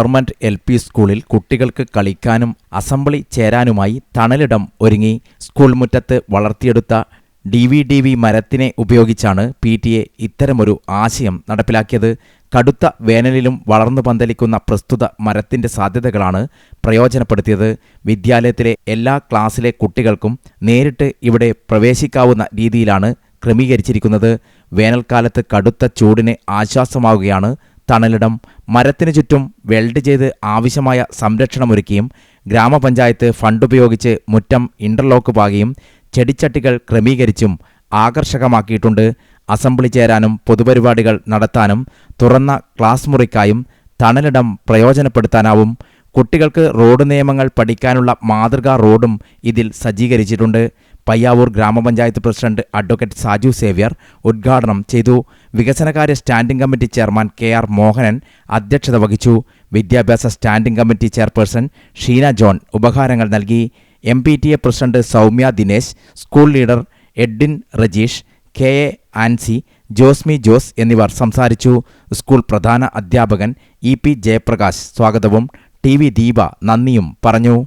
Government L P സ്കൂളിൽ കുട്ടികൾക്ക് കളിക്കാനും അസംബ്ലി ചേരാനുമായി തണലിടം ഒരുങ്ങി സ്കൂൾ മുറ്റത്ത് വളർത്തിയെടുത്ത ഡി വി ഡി വി മരത്തിനെ ഉപയോഗിച്ചാണ് പി ടി എ ഇത്തരമൊരു ആശയം നടപ്പിലാക്കിയത്. കടുത്ത വേനലിലും വളർന്നു പന്തലിക്കുന്ന പ്രസ്തുത മരത്തിന്റെ സാധ്യതകളാണ് പ്രയോജനപ്പെടുത്തിയത്. വിദ്യാലയത്തിലെ എല്ലാ ക്ലാസ്സിലെ കുട്ടികൾക്കും നേരിട്ട് ഇവിടെ പ്രവേശിക്കാവുന്ന രീതിയിലാണ് ക്രമീകരിച്ചിരിക്കുന്നത്. വേനൽക്കാലത്ത് കടുത്ത ചൂടിന് ആശ്വാസമാവുകയാണ് തണലിടം മരത്തിനു ചുറ്റും വെൽഡ് ചെയ്ത് ആവശ്യമായ സംരക്ഷണമൊരുക്കിയും ഗ്രാമപഞ്ചായത്ത് ഫണ്ട് ഉപയോഗിച്ച് മുറ്റം ഇന്റർലോക്ക് പാകിയും ചെടിച്ചട്ടികൾ ക്രമീകരിച്ചും ആകർഷകമാക്കിയിട്ടുണ്ട്. അസംബ്ലി ചേരാനും പൊതുപരിപാടികൾ നടത്താനും തുറന്ന ക്ലാസ് മുറിക്കായും തണലിടം പ്രയോജനപ്പെടുത്താനാവും കുട്ടികൾക്ക് റോഡ് നിയമങ്ങൾ പഠിക്കാനുള്ള മാതൃകാ റോഡും ഇതിൽ സജ്ജീകരിച്ചിട്ടുണ്ട്. പയ്യാവൂർ ഗ്രാമപഞ്ചായത്ത് പ്രസിഡന്റ് അഡ്വക്കേറ്റ് സാജു സേവ്യർ ഉദ്ഘാടനം ചെയ്തു. വികസനകാര്യ standing committee chairman K R Mohanan അധ്യക്ഷത വഹിച്ചു. വിദ്യാഭ്യാസ standing committee chairperson Sheena John ഉപഹാരങ്ങൾ നൽകി. M P T A president Soumya Dinesh school leader Edwin Rajeesh K A Ancy Josmi Jose എന്നിവർ സംസാരിച്ചു. സ്കൂൾ പ്രധാന അധ്യാപകൻ ഇ പി ജയപ്രകാശ് സ്വാഗതവും ടി വി ദീപ നന്ദിയും പറഞ്ഞു.